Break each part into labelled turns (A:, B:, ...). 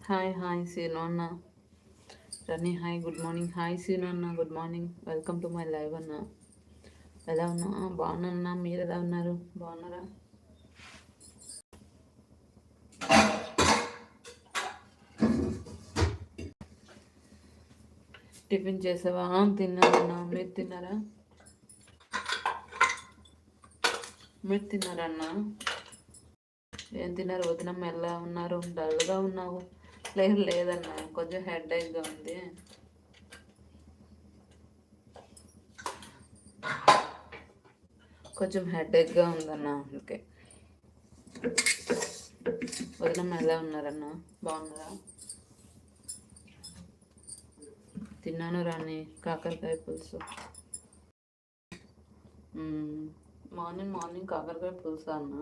A: Hi hi Seenu అన్న రని hi good morning hi Seenu అన్న good morning welcome to my live అన్న ఎలా ఉన్నా బాగున్నా మీరు ఎలా ఉన్నారు? బాగున్నారా? టిఫిన్ చేసావా? తిన్నారన్నా మీరు తిన్నారా? మీరు తిన్నారన్నా ఏం తిన్నారు? వదినమ్మ ఎలా ఉన్నారు? డల్గా ఉన్నావు. లేదు లేదన్నా. కొంచెం హెడ్ ఏక్గా ఉంది. కొంచెం హెడ్ ఏక్గా ఉందన్న ఓకే వదినమ్మ ఎలా ఉన్నారన్నా? బాగున్నారా? తిన్నాను రాని కాకరకాయ పులుసు. మార్నింగ్ మార్నింగ్ కాకరకాయ పులుసు అన్న?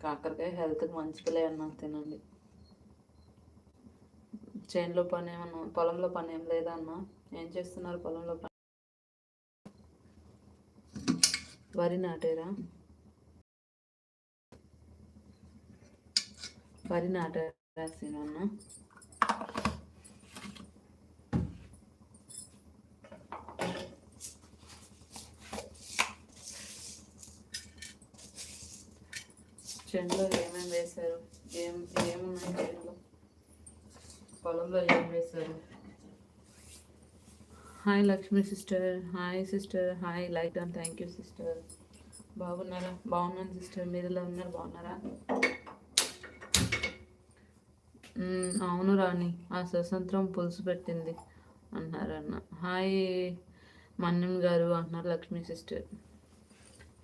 A: కాకరకాయ హెల్త్కి మంచిదిలే అన్న తినండి చేనులో పని ఏమన్నా పొలంలో పని ఏం లేదా అన్న? ఏం చేస్తున్నారు పొలంలో పని? వరి నాటారా? వరి నాటారా అన్న చెండులో ఏమేమి వేశారు? ఏం ఏమున్నాయి చెండులో పొలంలో ఏం వేశారు hi Lakshmi sister hi sister hi light and thank you sister బాగున్నారా? బాగున్నాను సిస్టర్ మీరు ఎలా ఉన్నారు? బాగున్నారా? అవును రాణి. ఆ స్వతంత్రం పులుసు పెట్టింది అన్నారన్న హాయ్ మన్యం గారు అంటున్నారు లక్ష్మీ సిస్టర్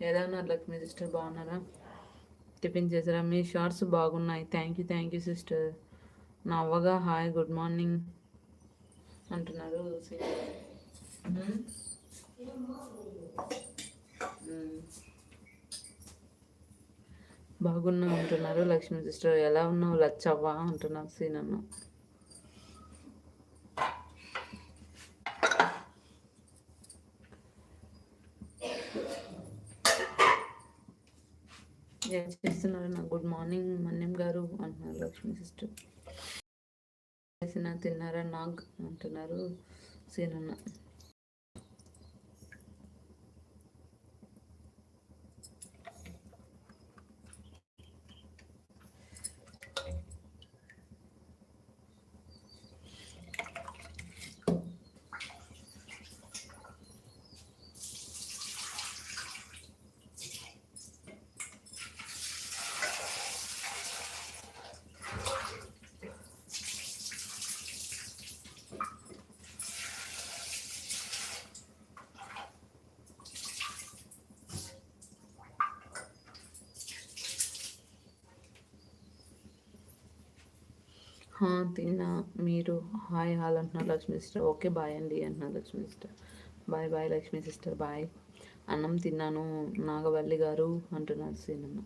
A: ఎలా ఉన్నారు లక్ష్మీ సిస్టర్ బాగున్నారా? టిఫిన్ చేసారా మీ షార్ట్స్ బాగున్నాయి. Thank you thank you sister నా అవ్వగా హాయ్ గుడ్ మార్నింగ్ అంటున్నారు బాగున్నా అంటున్నారు లక్ష్మీ సిస్టర్. ఎలా ఉన్నావు? లచ్చవ్వా అంటున్నారు సీనన్న. చేస్తున్నారు? నా గుడ్ మార్నింగ్ మన్యం గారు అంటున్నారు లక్ష్మీ సిస్టర్. చేసిన తిన్నారా నాగ్ అంటున్నారు సీనన్న. మీరు హాయ్ హాల్ అంటున్నారు లక్ష్మీ సిస్టర్. ఓకే బాయ్ అండి అంటున్నారు Lakshmi sister. Bye bye Lakshmi sister bye. అన్నం తిన్నాను నాగవల్లి గారు అంటున్నారు సీనమ్మ.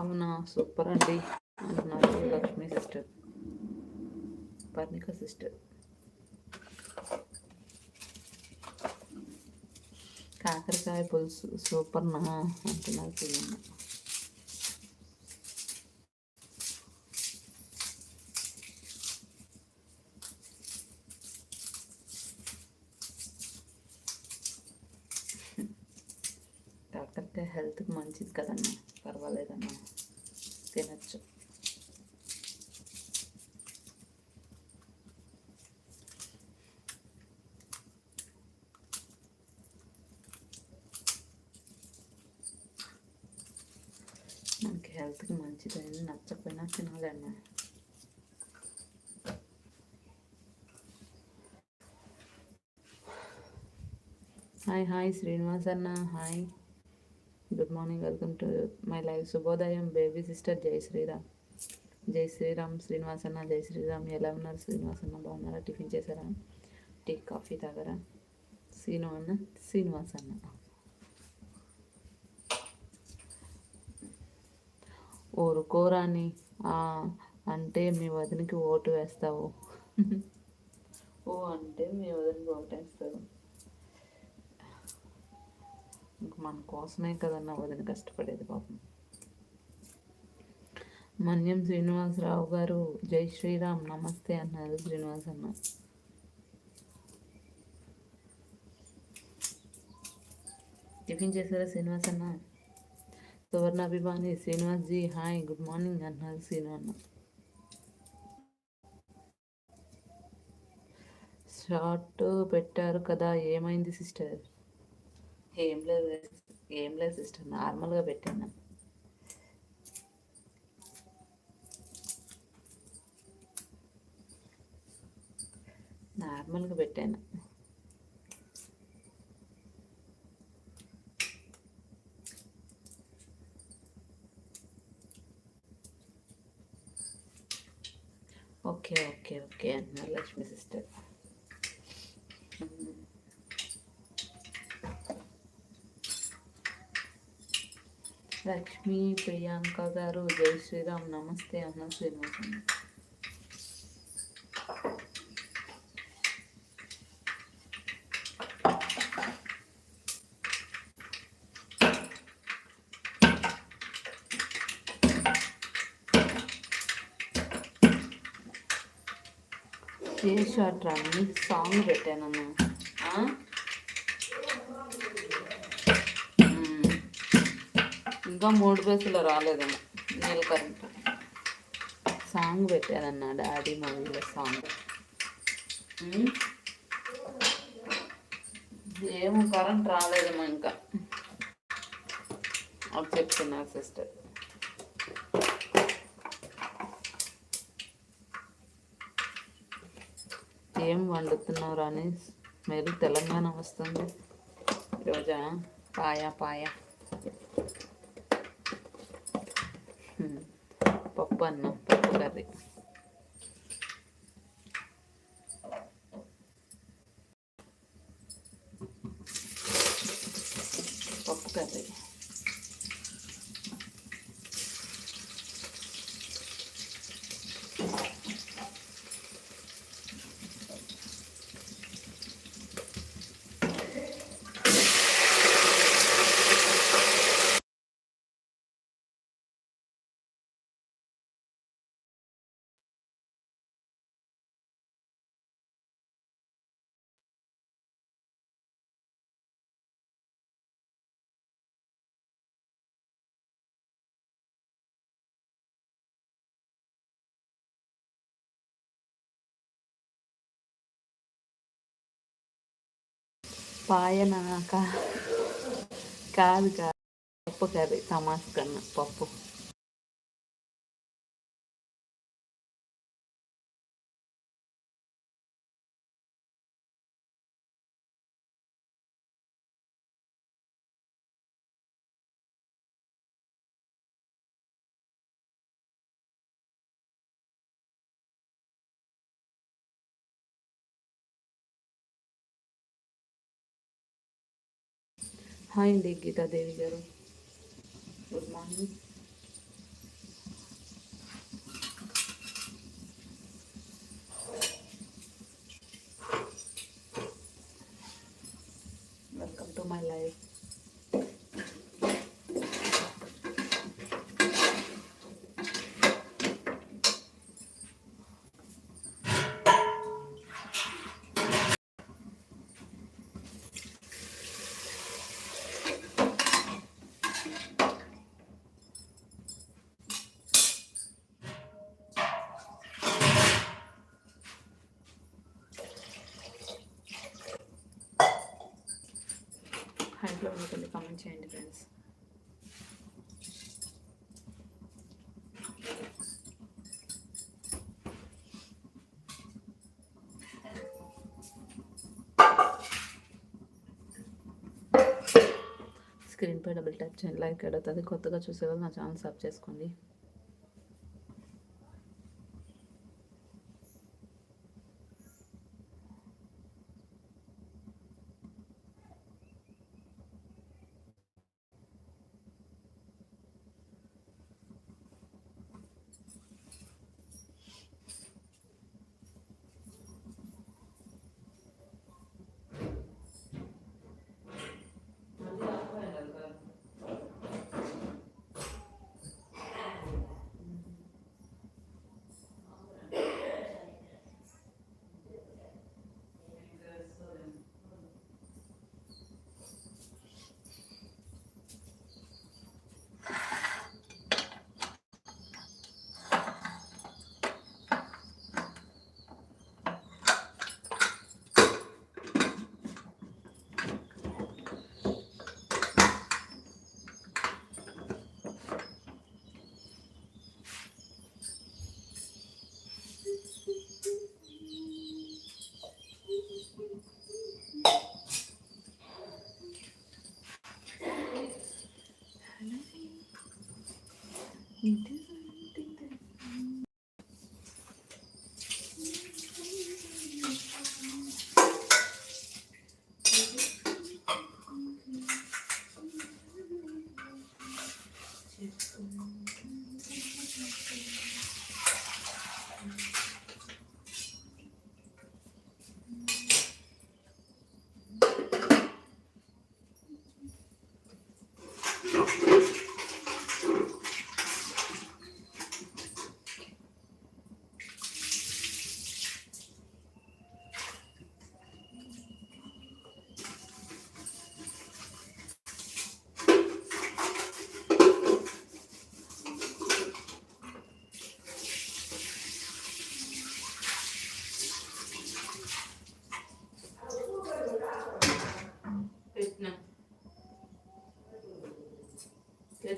A: అవునా సూపర్ అండి అంటున్నారు లక్ష్మి సిస్టర్. పర్ణిక సిస్టర్ కాకరకాయ పులుసు సూపర్ నా అంటున్నారు పిల్లలు. కాకరకాయ హెల్త్కి మంచిది కదన్నా పర్వాలేదన్నా తినచ్చు. మంచిది మంచిదని నచ్చకపోయినా తినాలన్నా హాయ్ హాయ్ శ్రీనివాస్ అన్న hi. Good morning welcome to my life శుభోదయం బేబీ సిస్టర్ జై శ్రీరామ్. జై శ్రీరామ్ శ్రీనివాస్ అన్న జై శ్రీరామ్. ఎలా ఉన్నారు శ్రీనివాస్ అన్న? బాగున్నారా? టిఫిన్ చేశారా? టీ కాఫీ తాగరా? సీను అన్న శ్రీనివాస్ అన్న. ఊరుకోరాని అంటే మీ వదినికి ఓటు వేస్తావు. ఓ అంటే మీ వదినికి ఓటు వేస్తావు ఇంక మన కోసమే కదన్నా వదిన కష్టపడేది పాపం. మన్యం శ్రీనివాసరావు గారు జై శ్రీరామ్ నమస్తే అన్నారు శ్రీనివాస్ అన్న టిఫిన్ చేశారా శ్రీనివాస్ అన్న సువర్ణ అభిమాని Srinivas ji hi good morning అన్నారు శ్రీను షార్ట్ పెట్టారు కదా ఏమైంది సిస్టర్ ఏం లేదు ఏం లేదు సిస్టర్ నార్మల్గా పెట్టాను. నార్మల్గా పెట్టాను. ఓకే ఓకే ఓకే అన్నారు లక్ష్మి సిస్టర్ లక్ష్మి ప్రియాంక గారు జై శ్రీరామ్ నమస్తే అన్న శ్రీనివాసం ఏ షార్ట్ రాని సాంగ్ పెట్టానన్నా ఇంకా మూడు పైసలు రాలేదేమో నీళ్ళ కరెంట్. సాంగ్ పెట్టానన్న డాడీ మూవీలో సాంగ్ hmm? ఏమో కరెంట్ రాలేదమ్మా ఇంకా. అది చెప్తున్నారు సిస్టర్. ఏం వండుతున్నావు రాని మీరు తెలంగాణ వస్తుంది. రోజా పాయ పాయ. పప్పు అన్నం పప్పు కర్రీ. పప్పు కర్రీ. పాయన కాదు కాదు పప్పు కర్రీ తమాస్ కన్నా పప్పు. హాయ్ అండి గీతాదేవి గారు good morning welcome to my life హైట్లో ఉంటుంది కామెంట్ చేయండి ఫ్రెండ్స్ స్క్రీన్పై డబుల్ ట్యాప్ చేయండి. లైక్ అడుగుతుంది కొత్తగా చూసేవాళ్ళు నా ఛానల్ సబ్ చేసుకోండి.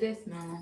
A: చేస్తున్నాను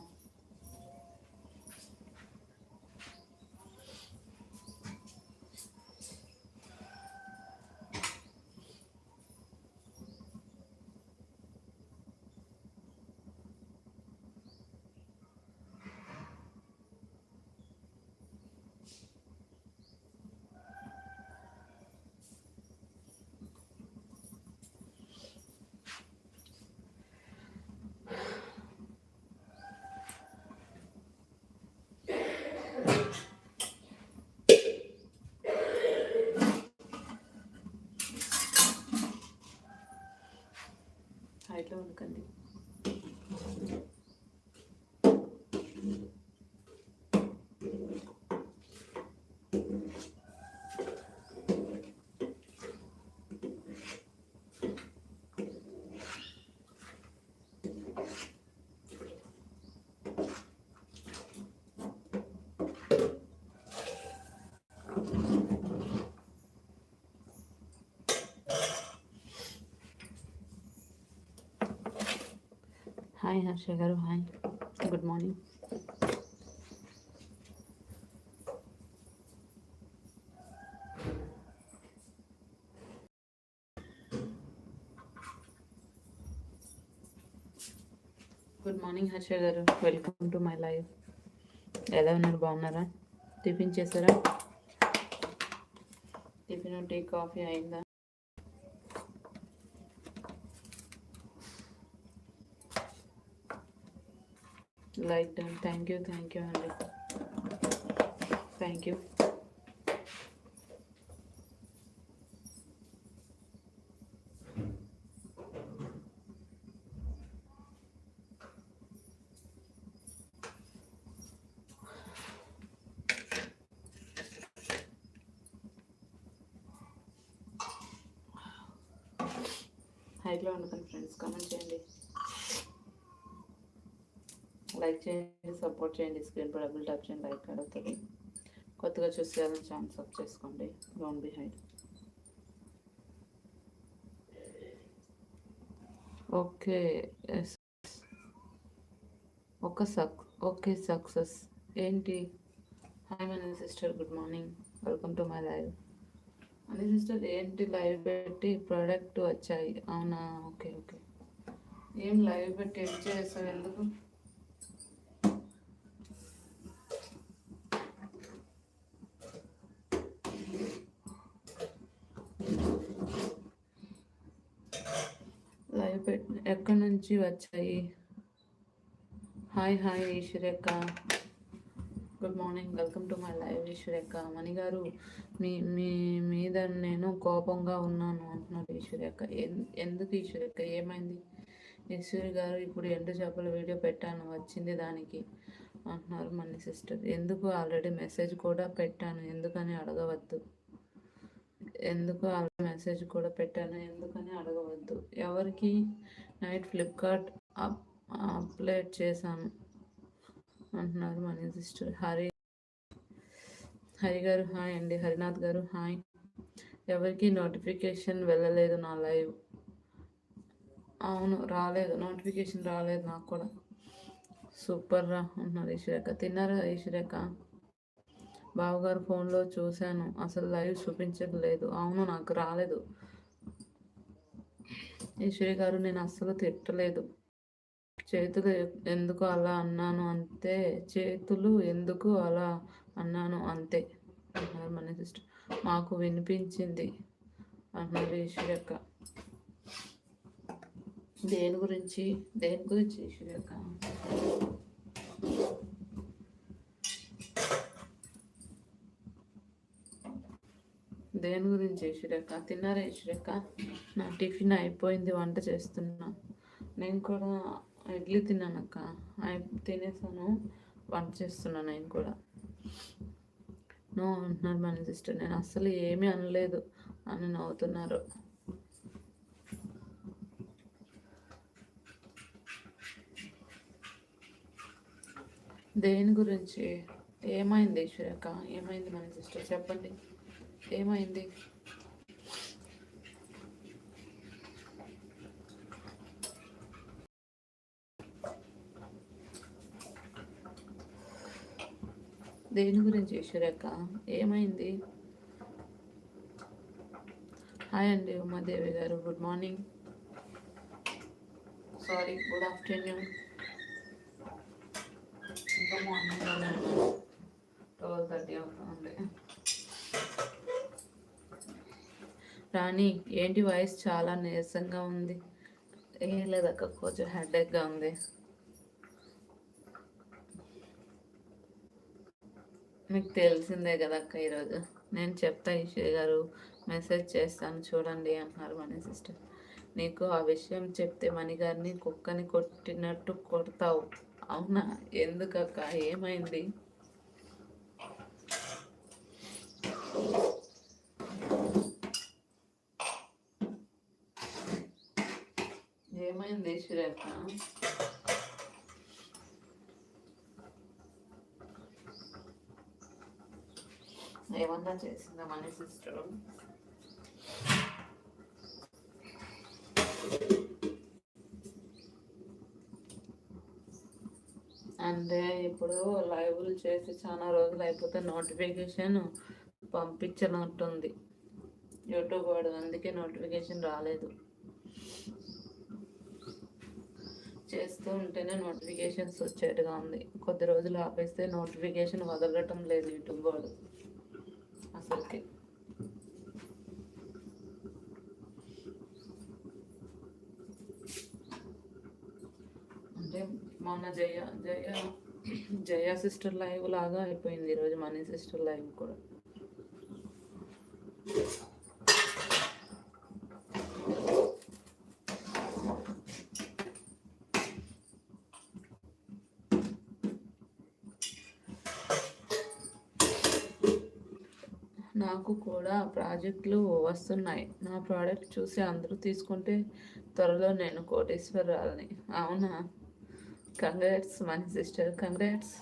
A: హైట్లో ఉండకండి. హాయ్ హర్ష గారు hi good morning good morning Harsha గారు వెల్కమ్ టు మై లైఫ్ ఎలా ఉన్నారు? బాగున్నారా? టిఫిన్ చేశారా? టిఫిన్ టీ కాఫీ అయిందా like done thank you thank you అండి థ్యాంక్ యూ హైట్లో ఉండకండి ఫ్రెండ్స్ కామెంట్ చేయండి. లైక్ చేయండి. సపోర్ట్ చేయండి స్క్రీన్ పై డబుల్ ట్యాప్ చేయండి లైక్ అడుగుతుంది కొత్తగా చూస్తే ఛాన్స్ అప్ చేసుకోండి. డోంట్ బి హైడ్ ఓకే ఒక సక్ ఓకే సక్సెస్ ఏంటి? హాయ్ మన sister good morning welcome to my live అని సిస్టర్ ఏంటి లైవ్ పెట్టి ప్రోడక్ట్ వచ్చాయి? అవునా? Okay okay. ఏం లైవ్ పెట్టి ఏం చేస్తావు ఎందుకు? నుంచి వచ్చాయి. Hi hi Eswarekha good morning. Welcome to my live Eswarekha Mani గారు మీ మీ మీద నేను కోపంగా ఉన్నాను అంటున్నారు ఈశ్వరేఖ ఎందుకు ఈశ్వరేఖ ఏమైంది? ఈశ్వరి గారు ఇప్పుడు ఎండు చేపల వీడియో పెట్టాను వచ్చింది దానికి అంటున్నారు మన సిస్టర్. ఎందుకు? ఆల్రెడీ మెసేజ్ కూడా పెట్టాను ఎందుకని అడగవద్దు. ఎందుకు అలా మెసేజ్ కూడా పెట్టాను? ఎందుకని అడగవద్దు. ఎవరికి? నైట్ ఫ్లిప్కార్ట్ అప్ అప్లోడ్ చేశాను. అంటున్నారు మనీ సిస్టర్ హరి. హరి గారు హాయ్ అండి. హరినాథ్ గారు హాయ్. ఎవరికి నోటిఫికేషన్ వెళ్ళలేదు నా లైవ్. అవును రాలేదు. నోటిఫికేషన్ రాలేదు నాకు కూడా. సూపర్ రా అంటున్నారు ఈశ్వరేఖ తిన్నారా ఈశ్వరేఖ బావగారు ఫోన్లో చూశాను. అసలు లైవ్ చూపించట్లేదు. అవును నాకు రాలేదు. ఈశ్వరి గారు నేను అస్సలు తిట్టలేదు. చేతులు ఎందుకు అలా అన్నాను అంతే చేతులు ఎందుకు అలా అన్నాను అంతే అన్నారు మన సిస్టర్. మాకు వినిపించింది అన్నారు ఈశ్వరి అక్క. దేని గురించి? దేని గురించి ఈశ్వరి అక్క? దేని గురించి ఈశ్వరేఖ తిన్నారా ఈశ్వరేఖ నా టిఫిన్ అయిపోయింది వంట చేస్తున్నా. నేను కూడా ఇడ్లీ తిన్నానక్క. తినేసాను వంట చేస్తున్నా నేను కూడా. నో అంటున్నారు మన సిస్టర్. నేను అస్సలు ఏమీ అనలేదు అని నవ్వుతున్నారు. దేని గురించి? ఏమైంది ఈశ్వరేఖ ఏమైంది మన సిస్టర్? చెప్పండి. ఏమైంది? దేని గురించి ఈశ్వరక్క ఏమైంది? హాయ్ అండి ఉమాదేవి గారు. Good morning sorry good afternoon ఇంకా మార్నింగ్ ట్వెల్వ్ థర్టీ అవుతుంది. రాణి ఏంటి వాయిస్ చాలా నీరసంగా ఉంది? ఏం లేదక్క కొంచెం హెడేక్గా ఉంది. మీకు తెలిసిందే కదా అక్క ఈరోజు. నేను చెప్తా ఈశ్వరి గారు మెసేజ్ చేస్తాను చూడండి అన్నారు మనీ సిస్టర్. నీకు ఆ విషయం చెప్తే మణిగారిని కుక్కని కొట్టినట్టు కొడతావు. అవునా? ఎందుకక్క? ఏమైంది? ఏమైంది సురేఖ ఏమన్నా చేసిందా మన సిస్టర్ అంటే ఇప్పుడు లైవ్లు చేసి చాలా రోజులు అయిపోతే నోటిఫికేషన్ పంపించనట్టుంది. యూట్యూబ్ వాడు అందుకే నోటిఫికేషన్ రాలేదు. చేస్తూ ఉంటేనే నోటిఫికేషన్స్ వచ్చేట్టుగా ఉంది. కొద్ది రోజులు ఆపేస్తే నోటిఫికేషన్ వదలటం లేదు యూట్యూబ్ వాళ్ళు అసలుకి. అంటే మొన్న జయ జయ జయ సిస్టర్ లైవ్ లాగా అయిపోయింది ఈరోజు మనీ సిస్టర్ లైవ్ కూడా. నాకు కూడా ప్రాజెక్టులు వస్తున్నాయి. నా ప్రోడక్ట్ చూసి అందరూ తీసుకుంటే త్వరలో నేను కోటేశ్వరాలని అవునా? Congrats Mani sister congrats.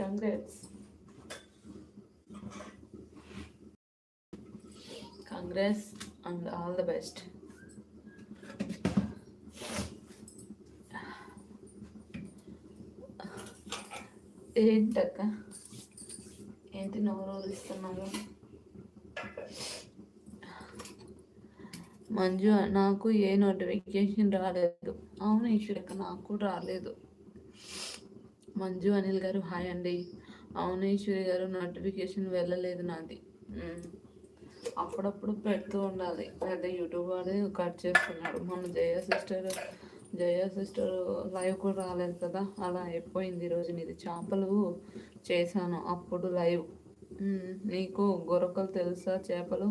A: Congrats. Congrats and all the best. ఏంటక్క? అయితే నోరు ఇస్తున్నారు మంజు నాకు ఏ నోటిఫికేషన్ రాలేదు. అవును ఈశ్వరక్క నాకు రాలేదు. మంజు అనిల్ గారు హాయ్ అండి. అవును ఈశ్వరి గారు నోటిఫికేషన్ వెళ్ళలేదు నాది. అప్పుడప్పుడు పెడుతూ ఉండాలి. అదే యూట్యూబ్ వాడే కట్ చేస్తున్నాడు. మన Jaya sister Jaya sister live కూడా రాలేదు కదా అలా అయిపోయింది ఈరోజు నీది చేపలు చేశాను అప్పుడు లైవ్. నీకు గొరకలు తెలుసా చేపలు?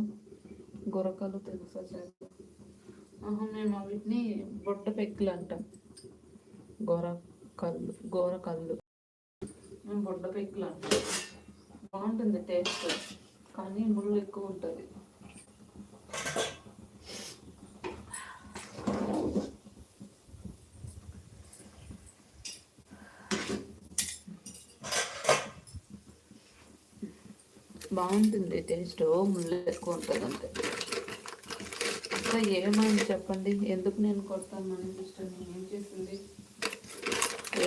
A: గొరకలు తెలుసా చేపలు? మేము వీటిని బొట్ట పెక్కులు అంటాం గొరకళ్ళు. గోరకల్లు మేము బొడ్డ పెక్కులు అంటాం బాగుంటుంది టేస్ట్ కానీ ముళ్ళు ఎక్కువ ఉంటుంది. బాగుంటుంది టేస్ట్ ముళ్ళు ఎక్కువ ఉంటుంది అంతే అసలు ఏమైంది చెప్పండి? ఎందుకు నేను కొడతాను మన సిస్టర్? ఏం చేసింది?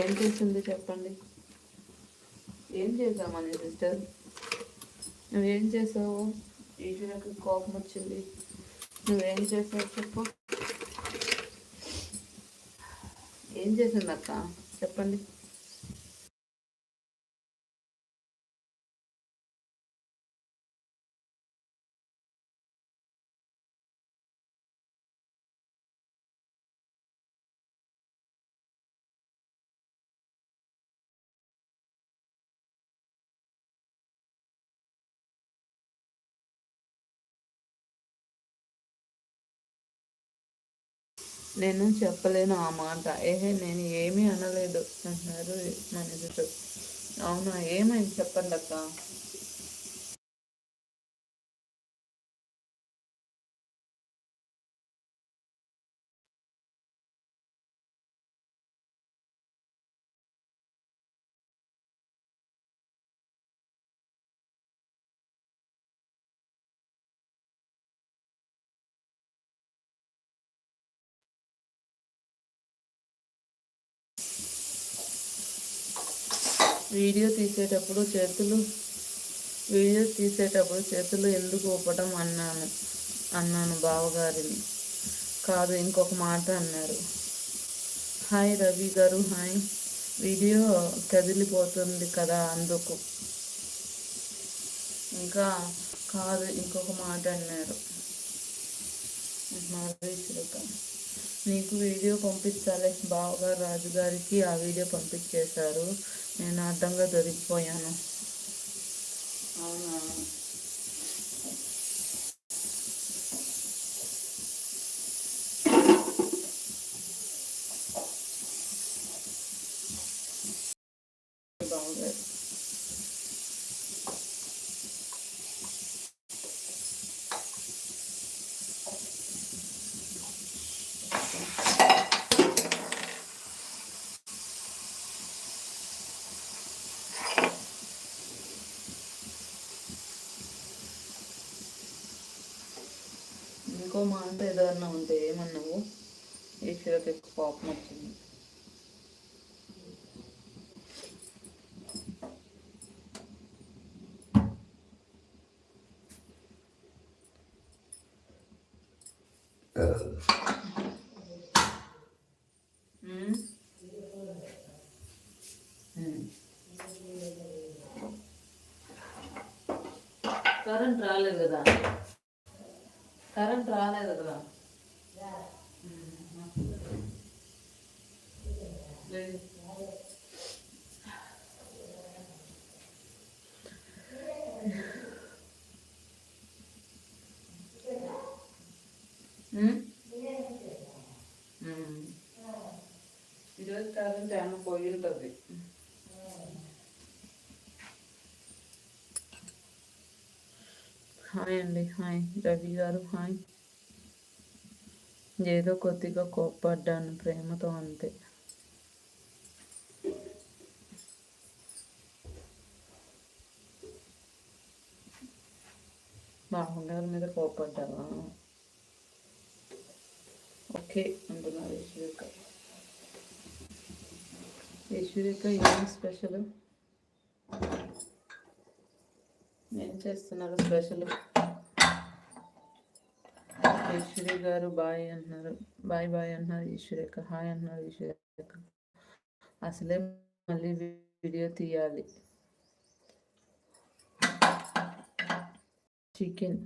A: ఏం చేసింది చెప్పండి? ఏం చేసావు మన సిస్టర్? నువ్వేం చేసావు? ఈశ్వరకు కోపం వచ్చింది. నువ్వేం చేసావు చెప్పు. ఏం చేసింది అక్క చెప్పండి. నేను చెప్పలేను ఆ మాట. ఏహే నేను ఏమీ అనలేదు అంటున్నారు మేనేజర్ అవునా ఏమైంది చెప్పండి అక్క వీడియో తీసేటప్పుడు చేతులు వీడియో తీసేటప్పుడు చేతులు ఎందుకు ఊపటం అన్నాను అన్నాను బావగారిని. కాదు ఇంకొక మాట అన్నారు. హాయ్ రవి గారు హాయ్. వీడియో కదిలిపోతుంది కదా అందుకు. ఇంకా కాదు ఇంకొక మాట అన్నారు. నీకు వీడియో పంపించాలి. బావగారు రాజుగారికి ఆ వీడియో పంపించేశారు. నేను అడ్డంగా దొరికిపోయాను అవునా బావగారు మాట ఏదన్నా ఉంటే ఏమన్నావు ఈశ్వరకు ఎక్కువ కోపం వచ్చింది. కరెంట్ రాలేదు కదా కరెంట్ రాలేదు కదా లేదు. ఉమ్? ఉమ్. ఈరోజు కరెంట్ ఏమన్నా పోయి ఉంటుంది. హాయ్ అండి హాయ్. రవి గారు హాయ్. ఏదో కొద్దిగా కోప్పడ్డాను ప్రేమతో అంతే. బావగారి మీద కోప్పడ్డావా? ఓకే అంటున్నారు ఈశ్వరిక ఈశ్వరిక ఏం స్పెషల్ ఏం చేస్తున్నారు స్పెషల్ ఈశ్వరి గారు బాయ్ అంటున్నారు. బాయ్ బాయ్ అంటున్నారు ఈశ్వరేఖ హాయ్ అంటున్నారు ఈశ్వరేఖ అసలే మళ్ళీ వీడియో తీయాలి. చికెన్